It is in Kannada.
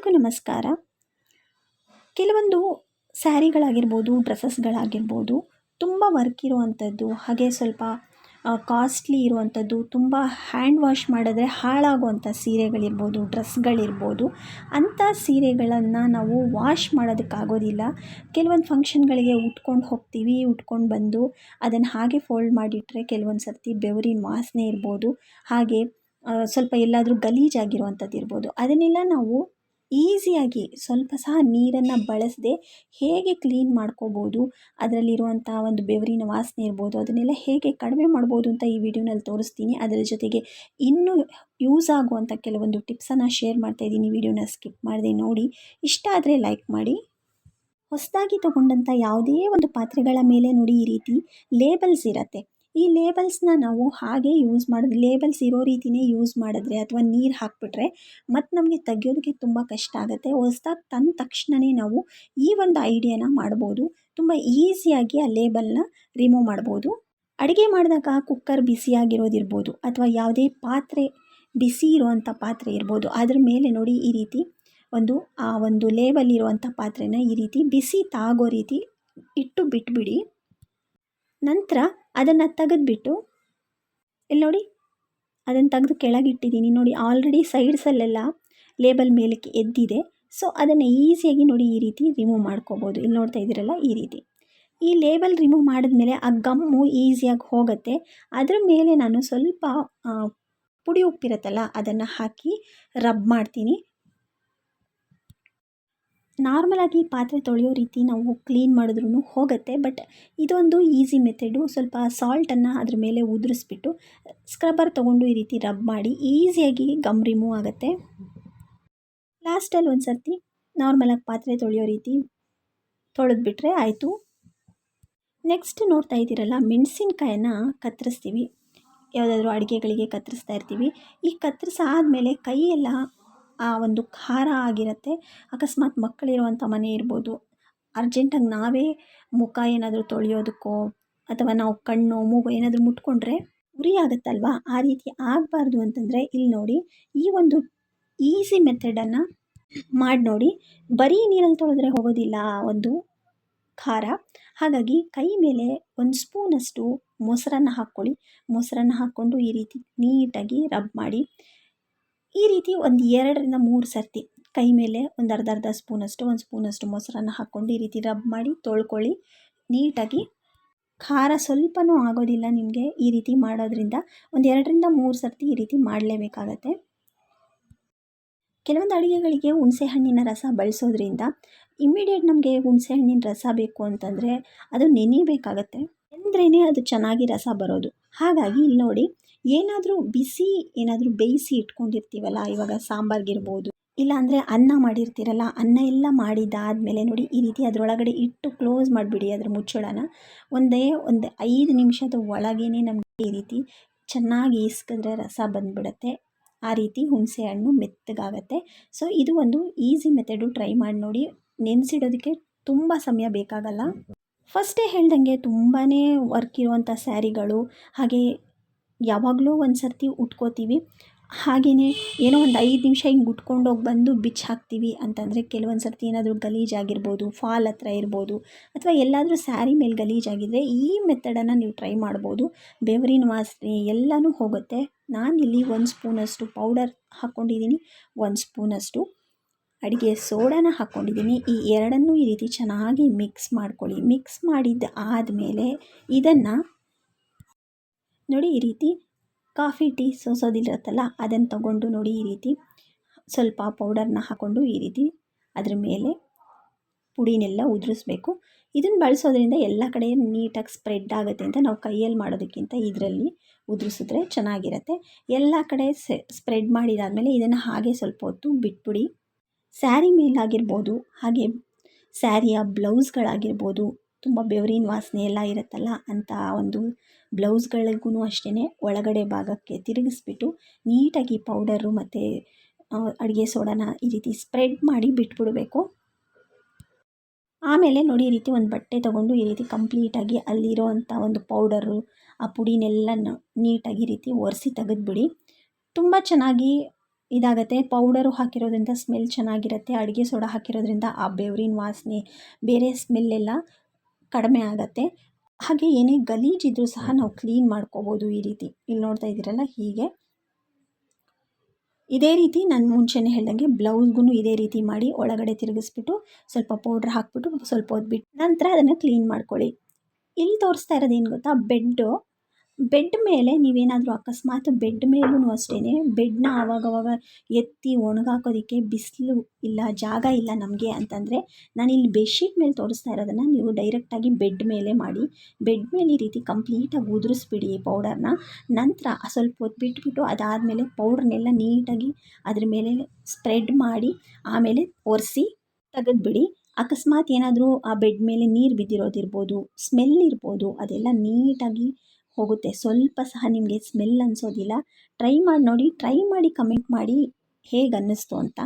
ಎಲ್ರಿಗೂ ನಮಸ್ಕಾರ. ಕೆಲವೊಂದು ಸ್ಯಾರಿಗಳಾಗಿರ್ಬೋದು, ಡ್ರೆಸ್ಸಸ್ಗಳಾಗಿರ್ಬೋದು, ತುಂಬ ವರ್ಕ್ ಇರುವಂಥದ್ದು, ಹಾಗೆ ಸ್ವಲ್ಪ ಕಾಸ್ಟ್ಲಿ ಇರುವಂಥದ್ದು, ತುಂಬ ಹ್ಯಾಂಡ್ ವಾಶ್ ಮಾಡಿದ್ರೆ ಹಾಳಾಗುವಂಥ ಸೀರೆಗಳಿರ್ಬೋದು, ಡ್ರೆಸ್ಗಳಿರ್ಬೋದು, ಅಂಥ ಸೀರೆಗಳನ್ನು ನಾವು ವಾಶ್ ಮಾಡೋದಕ್ಕಾಗೋದಿಲ್ಲ. ಕೆಲವೊಂದು ಫಂಕ್ಷನ್ಗಳಿಗೆ ಉಟ್ಕೊಂಡು ಹೋಗ್ತೀವಿ, ಉಟ್ಕೊಂಡು ಬಂದು ಅದನ್ನು ಹಾಗೆ ಫೋಲ್ಡ್ ಮಾಡಿಟ್ಟರೆ ಕೆಲವೊಂದು ಸರ್ತಿ ಬೆವರಿನ ವಾಸನೆ ಇರ್ಬೋದು, ಹಾಗೆ ಸ್ವಲ್ಪ ಎಲ್ಲಾದರೂ ಗಲೀಜಾಗಿರುವಂಥದ್ದು ಇರ್ಬೋದು ಅದನ್ನೆಲ್ಲ ನಾವು ಈಸಿಯಾಗಿ ಸ್ವಲ್ಪ ಸಹ ನೀರನ್ನು ಬಳಸದೆ ಹೇಗೆ ಕ್ಲೀನ್ ಮಾಡ್ಕೋಬೋದು ಅದರಲ್ಲಿರುವಂಥ ಒಂದು ಬೆವರಿನ ವಾಸನೆ ಇರ್ಬೋದು, ಅದನ್ನೆಲ್ಲ ಹೇಗೆ ಕಡಿಮೆ ಮಾಡ್ಬೋದು ಅಂತ ಈ ವಿಡಿಯೋನಲ್ಲಿ ತೋರಿಸ್ತೀನಿ. ಅದರ ಜೊತೆಗೆ ಇನ್ನೂ ಯೂಸ್ ಆಗುವಂಥ ಕೆಲವೊಂದು ಟಿಪ್ಸನ್ನು ಶೇರ್ ಮಾಡ್ತಾ ಇದ್ದೀನಿ. ವಿಡಿಯೋನ ಸ್ಕಿಪ್ ಮಾಡದೆ ನೋಡಿ. ಇಷ್ಟ ಆದರೆ ಲೈಕ್ ಮಾಡಿ. ಹೊಸದಾಗಿ ತಗೊಂಡಂಥ ಯಾವುದೇ ಒಂದು ಪಾತ್ರೆಗಳ ಮೇಲೆ ನೋಡಿ ಈ ರೀತಿ ಲೇಬಲ್ಸ್ ಇರುತ್ತೆ. ಈ ಲೇಬಲ್ಸ್ನ ನಾವು ಹಾಗೆ ಯೂಸ್ ಮಾಡಿದ್ರೆ ಲೇಬಲ್ಸ್ ಇರೋ ರೀತಿಯೇ ಯೂಸ್ ಮಾಡಿದ್ರೆ ಅಥವಾ ನೀರು ಹಾಕಿಬಿಟ್ರೆ ಮತ್ತು ನಮಗೆ ತೆಗಿಯೋದಕ್ಕೆ ತುಂಬ ಕಷ್ಟ ಆಗುತ್ತೆ. ಹೊಸ್ದಾಗಿ ತಂದ ತಕ್ಷಣವೇ ನಾವು ಈ ಒಂದು ಐಡಿಯಾನ ಮಾಡ್ಬೋದು. ತುಂಬ ಈಸಿಯಾಗಿ ಆ ಲೇಬಲ್ನ ರಿಮೂವ್ ಮಾಡ್ಬೋದು. ಅಡುಗೆ ಮಾಡಿದಾಗ ಕುಕ್ಕರ್ ಬಿಸಿಯಾಗಿರೋದಿರ್ಬೋದು ಅಥವಾ ಯಾವುದೇ ಪಾತ್ರೆ ಬಿಸಿ ಇರುವಂಥ ಪಾತ್ರೆ ಇರ್ಬೋದು. ಅದ್ರ ಮೇಲೆ ನೋಡಿ ಈ ರೀತಿ ಒಂದು, ಆ ಒಂದು ಲೇಬಲ್ ಇರುವಂಥ ಪಾತ್ರೆನ ಈ ರೀತಿ ಬಿಸಿ ತಾಗೋ ರೀತಿ ಇಟ್ಟು ಬಿಟ್ಬಿಡಿ. ನಂತರ ಅದನ್ನು ತೆಗೆದುಬಿಟ್ಟು, ಇಲ್ಲಿ ನೋಡಿ, ಅದನ್ನು ತೆಗೆದು ಕೆಳಗಿಟ್ಟಿದ್ದೀನಿ. ನೋಡಿ ಆಲ್ರೆಡಿ ಸೈಡ್ಸಲ್ಲೆಲ್ಲ ಲೇಬಲ್ ಮೇಲಕ್ಕೆ ಎದ್ದಿದೆ. ಸೊ ಅದನ್ನು ಈಸಿಯಾಗಿ ನೋಡಿ ಈ ರೀತಿ ರಿಮೂವ್ ಮಾಡ್ಕೋಬೋದು. ಇಲ್ಲಿ ನೋಡ್ತಾ ಇದ್ದೀರಲ್ಲ, ಈ ರೀತಿ. ಈ ಲೇಬಲ್ ರಿಮೂವ್ ಮಾಡಿದ್ಮೇಲೆ ಆ ಗಮ್ಮು ಈಸಿಯಾಗಿ ಹೋಗುತ್ತೆ. ಅದರ ಮೇಲೆ ನಾನು ಸ್ವಲ್ಪ ಪುಡಿ ಉಪ್ಪಿರುತ್ತಲ್ಲ, ಅದನ್ನು ಹಾಕಿ ರಬ್ ಮಾಡ್ತೀನಿ. ನಾರ್ಮಲಾಗಿ ಪಾತ್ರೆ ತೊಳೆಯೋ ರೀತಿ ನಾವು ಕ್ಲೀನ್ ಮಾಡಿದ್ರೂ ಹೋಗುತ್ತೆ ಬಟ್ ಇದೊಂದು ಈಸಿ ಮೆಥಡು ಸ್ವಲ್ಪ ಸಾಲ್ಟನ್ನು ಅದ್ರ ಮೇಲೆ ಉದುರಿಸ್ಬಿಟ್ಟು ಸ್ಕ್ರಬ್ಬರ್ ತೊಗೊಂಡು ಈ ರೀತಿ ರಬ್ ಮಾಡಿ ಈಸಿಯಾಗಿ ಗಮ್ ರಿಮೂವ್ ಆಗುತ್ತೆ. ಲಾಸ್ಟಲ್ಲಿ ಒಂದು ಸರ್ತಿ ನಾರ್ಮಲಾಗಿ ಪಾತ್ರೆ ತೊಳೆಯೋ ರೀತಿ ತೊಳೆದ್ಬಿಟ್ರೆ ಆಯಿತು. ನೆಕ್ಸ್ಟ್ ನೋಡ್ತಾ ಇದ್ದೀರಲ್ಲ, ಮೆಣಸಿನ್ಕಾಯನ್ನ ಕತ್ತರಿಸ್ತೀವಿ. ಯಾವುದಾದ್ರೂ ಅಡುಗೆಗಳಿಗೆ ಕತ್ತರಿಸ್ತಾ ಇರ್ತೀವಿ. ಈ ಕತ್ತರಿಸಾದ್ಮೇಲೆ ಕೈಯೆಲ್ಲ ಆ ಒಂದು ಖಾರ ಆಗಿರುತ್ತೆ. ಅಕಸ್ಮಾತ್ ಮಕ್ಕಳಿರುವಂಥ ಮನೆ ಇರ್ಬೋದು. ಅರ್ಜೆಂಟಾಗಿ ನಾವೇ ಮುಖ ಏನಾದರೂ ತೊಳೆಯೋದಕ್ಕೋ, ಅಥವಾ ನಾವು ಕಣ್ಣು, ಮೂಗು ಏನಾದರೂ ಮುಟ್ಕೊಂಡ್ರೆ ಉರಿ ಆಗುತ್ತಲ್ವಾ? ಆ ರೀತಿ ಆಗಬಾರ್ದು ಅಂತಂದರೆ ಇಲ್ಲಿ ನೋಡಿ, ಈ ಒಂದು ಈಸಿ ಮೆಥಡನ್ನು ಮಾಡಿ ನೋಡಿ. ಬರೀ ನೀರಲ್ಲಿ ತೊಳೆದ್ರೆ ಹೋಗೋದಿಲ್ಲ ಆ ಒಂದು ಖಾರ. ಹಾಗಾಗಿ ಕೈ ಮೇಲೆ ಒಂದು ಸ್ಪೂನಷ್ಟು ಮೊಸರನ್ನು ಹಾಕ್ಕೊಳ್ಳಿ. ಮೊಸರನ್ನು ಹಾಕ್ಕೊಂಡು ಈ ರೀತಿ ನೀಟಾಗಿ ರಬ್ ಮಾಡಿ. ಈ ರೀತಿ ಒಂದು ಎರಡರಿಂದ ಮೂರು ಸರ್ತಿ ಕೈ ಮೇಲೆ ಒಂದು ಅರ್ಧ ಅರ್ಧ ಸ್ಪೂನಷ್ಟು, ಒಂದು ಸ್ಪೂನಷ್ಟು ಮೊಸರನ್ನು ಹಾಕ್ಕೊಂಡು ಈ ರೀತಿ ರಬ್ ಮಾಡಿ ತೊಳ್ಕೊಳ್ಳಿ. ನೀಟಾಗಿ ಖಾರ ಸ್ವಲ್ಪನೂ ಆಗೋದಿಲ್ಲ ನಿಮಗೆ ಈ ರೀತಿ ಮಾಡೋದ್ರಿಂದ. ಒಂದು ಎರಡರಿಂದ ಮೂರು ಸರ್ತಿ ಈ ರೀತಿ ಮಾಡಲೇಬೇಕಾಗತ್ತೆ. ಕೆಲವೊಂದು ಅಡುಗೆಗಳಿಗೆ ಹುಣಸೆ ಹಣ್ಣಿನ ರಸ ಬಳಸೋದ್ರಿಂದ ಇಮ್ಮಿಡಿಯೇಟ್ ನಮಗೆ ಹುಣಸೆ ಹಣ್ಣಿನ ರಸ ಬೇಕು ಅಂತಂದರೆ ಅದು ನೆನೆಯಬೇಕಾಗತ್ತೆ ಅಂದ್ರೇ ಅದು ಚೆನ್ನಾಗಿ ರಸ ಬರೋದು. ಹಾಗಾಗಿ ಇಲ್ಲಿ ನೋಡಿ, ಏನಾದರೂ ಬಿಸಿ ಏನಾದರೂ ಬೇಯಿಸಿ ಇಟ್ಕೊಂಡಿರ್ತೀವಲ್ಲ, ಇವಾಗ ಸಾಂಬಾರ್ಗಿರ್ಬೋದು, ಇಲ್ಲಾಂದರೆ ಅನ್ನ ಮಾಡಿರ್ತೀರಲ್ಲ, ಅನ್ನ ಎಲ್ಲ ಮಾಡಿದ್ದಾದಮೇಲೆ ನೋಡಿ, ಈ ರೀತಿ ಅದರೊಳಗಡೆ ಇಟ್ಟು ಕ್ಲೋಸ್ ಮಾಡಿಬಿಡಿ ಅದ್ರ ಮುಚ್ಚಳನ. ಒಂದೇ ಒಂದು ಐದು ನಿಮಿಷದ ಒಳಗೇ ನಮಗೆ ಈ ರೀತಿ ಚೆನ್ನಾಗಿ ಇಸ್ಕಿದ್ರೆ ರಸ ಬಂದುಬಿಡತ್ತೆ. ಆ ರೀತಿ ಹುಣಸೆ ಹಣ್ಣು ಮೆತ್ತಗಾಗತ್ತೆ. ಸೊ ಇದು ಒಂದು ಈಸಿ ಮೆಥಡು ಟ್ರೈ ಮಾಡಿ ನೋಡಿ. ನೆನೆಸಿಡೋದಕ್ಕೆ ತುಂಬ ಸಮಯ ಬೇಕಾಗಲ್ಲ. ಫಸ್ಟೇ ಹೇಳ್ದಂಗೆ ತುಂಬಾ ವರ್ಕ್ ಇರುವಂಥ ಸ್ಯಾರಿಗಳು, ಹಾಗೆ ಯಾವಾಗಲೂ ಒಂದು ಸರ್ತಿ ಉಟ್ಕೋತೀವಿ. ಹಾಗೆಯೇ ಏನೋ ಒಂದು ಐದು ನಿಮಿಷ ಹಿಂಗೆ ಉಟ್ಕೊಂಡೋಗಿ ಬಂದು ಬಿಚ್ಚಿ ಹಾಕ್ತೀವಿ ಅಂತಂದರೆ ಕೆಲವೊಂದು ಸರ್ತಿ ಏನಾದರೂ ಗಲೀಜಾಗಿರ್ಬೋದು ಫಾಲ್ ಹತ್ರ ಇರ್ಬೋದು, ಅಥವಾ ಎಲ್ಲಾದರೂ ಸ್ಯಾರಿ ಮೇಲೆ ಗಲೀಜಾಗಿದ್ದರೆ ಈ ಮೆಥಡನ್ನು ನೀವು ಟ್ರೈ ಮಾಡ್ಬೋದು. ಬೆವರಿನ ವಾಸನೆ ಎಲ್ಲನೂ ಹೋಗುತ್ತೆ. ನಾನಿಲ್ಲಿ ಒಂದು ಸ್ಪೂನಷ್ಟು ಪೌಡರ್ ಹಾಕ್ಕೊಂಡಿದ್ದೀನಿ ಒಂದು ಸ್ಪೂನಷ್ಟು. ಅಡುಗೆ ಸೋಡಾನ ಹಾಕ್ಕೊಂಡಿದ್ದೀನಿ. ಈ ಎರಡನ್ನೂ ಈ ರೀತಿ ಚೆನ್ನಾಗಿ ಮಿಕ್ಸ್ ಮಾಡ್ಕೊಳ್ಳಿ. ಮಿಕ್ಸ್ ಮಾಡಿದ್ದ ಆದಮೇಲೆ ಇದನ್ನು ನೋಡಿ ಈ ರೀತಿ ಕಾಫಿ ಟೀ ಸೋಸೋದಿರುತ್ತಲ್ಲ, ಅದನ್ನು ತಗೊಂಡು ನೋಡಿ ಈ ರೀತಿ ಸ್ವಲ್ಪ ಪೌಡರ್ನ ಹಾಕ್ಕೊಂಡು ಈ ರೀತಿ ಅದ್ರ ಮೇಲೆ ಪುಡಿನೆಲ್ಲ ಉದುರಿಸ್ಬೇಕು. ಇದನ್ನು ಬಳಸೋದ್ರಿಂದ ಎಲ್ಲ ಕಡೆ ನೀಟಾಗಿ ಸ್ಪ್ರೆಡ್ ಆಗುತ್ತೆ ಅಂತ ನಾವು ಕೈಯಲ್ಲಿ ಮಾಡೋದಕ್ಕಿಂತ ಇದರಲ್ಲಿ ಉದುರಿಸಿದ್ರೆ ಚೆನ್ನಾಗಿರುತ್ತೆ. ಎಲ್ಲ ಕಡೆ ಸ್ಪ್ರೆಡ್ ಮಾಡಿದಾದಮೇಲೆ ಇದನ್ನು ಹಾಗೆ ಸ್ವಲ್ಪ ಹೊತ್ತು ಬಿಟ್ಬಿಡಿ. ಸ್ಯಾರಿ ಮೇಲಾಗಿರ್ಬೋದು, ಹಾಗೆ ಸ್ಯಾರಿಯ ಬ್ಲೌಸ್ಗಳಾಗಿರ್ಬೋದು, ತುಂಬ ಬೆವರಿನ ವಾಸನೆ ಎಲ್ಲ ಇರುತ್ತಲ್ಲ ಅಂತ ಒಂದು ಬ್ಲೌಸ್ಗಳಿಗೂ ಅಷ್ಟೇ ಒಳಗಡೆ ಭಾಗಕ್ಕೆ ತಿರುಗಿಸ್ಬಿಟ್ಟು ನೀಟಾಗಿ ಪೌಡರು ಮತ್ತು ಅಡುಗೆ ಸೋಡಾನ ಈ ರೀತಿ ಸ್ಪ್ರೆಡ್ ಮಾಡಿ ಬಿಟ್ಬಿಡಬೇಕು. ಆಮೇಲೆ ನೋಡಿ ಈ ರೀತಿ ಒಂದು ಬಟ್ಟೆ ತೊಗೊಂಡು ಈ ರೀತಿ ಕಂಪ್ಲೀಟಾಗಿ ಅಲ್ಲಿರೋ ಅಂಥ ಒಂದು ಪೌಡರು, ಆ ಪುಡಿನೆಲ್ಲ ನೀಟಾಗಿ ಈ ರೀತಿ ಒರೆಸಿ ತೆಗೆದ್ಬಿಡಿ. ತುಂಬ ಚೆನ್ನಾಗಿ ಇದಾಗುತ್ತೆ. ಪೌಡರು ಹಾಕಿರೋದ್ರಿಂದ ಸ್ಮೆಲ್ ಚೆನ್ನಾಗಿರುತ್ತೆ. ಅಡುಗೆ ಸೋಡಾ ಹಾಕಿರೋದ್ರಿಂದ ಆ ಬೇವ್ರಿನ ವಾಸನೆ ಬೇರೆ ಸ್ಮೆಲ್ಲೆಲ್ಲ ಕಡಿಮೆ ಆಗುತ್ತೆ. ಹಾಗೆ ಏನೇ ಗಲೀಜಿದ್ರೂ ಸಹ ನಾವು ಕ್ಲೀನ್ ಮಾಡ್ಕೋಬೋದು ಈ ರೀತಿ. ಇಲ್ಲಿ ನೋಡ್ತಾ ಇದ್ದೀರಲ್ಲ ಹೀಗೆ. ಇದೇ ರೀತಿ ನಾನು ಮುಂಚೆನೇ ಹೇಳ್ದಂಗೆ ಬ್ಲೌಸ್ಗೂ ಇದೇ ರೀತಿ ಮಾಡಿ ಒಳಗಡೆ ತಿರುಗಿಸ್ಬಿಟ್ಟು ಸ್ವಲ್ಪ ಪೌಡ್ರ್ ಹಾಕ್ಬಿಟ್ಟು ಸ್ವಲ್ಪ ಹೊತ್ತು ನಂತರ ಅದನ್ನು ಕ್ಲೀನ್ ಮಾಡ್ಕೊಳ್ಳಿ. ಇಲ್ಲಿ ತೋರಿಸ್ತಾ ಇರೋದು ಏನು ಗೊತ್ತಾ? ಬೆಡ್ಡು. ಬೆಡ್ ಮೇಲೆ ನೀವೇನಾದರೂ ಅಕಸ್ಮಾತ್ ಬೆಡ್ ಮೇಲೂ ಅಷ್ಟೇ ಬೆಡ್ನ ಆವಾಗವಾಗ ಎತ್ತಿ ಒಣಗಾಕೋದಕ್ಕೆ ಬಿಸಿಲು ಇಲ್ಲ, ಜಾಗ ಇಲ್ಲ ನಮಗೆ ಅಂತಂದರೆ ನಾನಿಲ್ಲಿ ಬೆಡ್ಶೀಟ್ ಮೇಲೆ ತೋರಿಸ್ತಾ ಇರೋದನ್ನು ನೀವು ಡೈರೆಕ್ಟಾಗಿ ಬೆಡ್ ಮೇಲೆ ಮಾಡಿ, ಬೆಡ್ ಮೇಲೆ ಈ ರೀತಿ ಕಂಪ್ಲೀಟಾಗಿ ಉದುರಿಸ್ಬಿಡಿ ಪೌಡರ್ನ ನಂತರ ಸ್ವಲ್ಪ ಹೊತ್ತು ಬಿಟ್ಬಿಟ್ಟು ಅದಾದಮೇಲೆ ಪೌಡ್ರನ್ನೆಲ್ಲ ನೀಟಾಗಿ ಅದ್ರ ಮೇಲೆ ಸ್ಪ್ರೆಡ್ ಮಾಡಿ, ಆಮೇಲೆ ಒರೆಸಿ ತೆಗೆದುಬಿಡಿ. ಅಕಸ್ಮಾತ್ ಏನಾದರೂ ಆ ಬೆಡ್ ಮೇಲೆ ನೀರು ಬಿದ್ದಿರೋದಿರ್ಬೋದು ಸ್ಮೆಲ್ ಇರ್ಬೋದು, ಅದೆಲ್ಲ ನೀಟಾಗಿ ಹೋಗುತ್ತೆ. ಸ್ವಲ್ಪ ಸಹ ನಿಮಗೆ ಸ್ಮೆಲ್ ಅನಿಸೋದಿಲ್ಲ. ಟ್ರೈ ಮಾಡಿ ನೋಡಿ ಟ್ರೈ ಮಾಡಿ ಕಮೆಂಟ್ ಮಾಡಿ ಹೇಗೆ ಅನ್ನಿಸ್ತು ಅಂತ.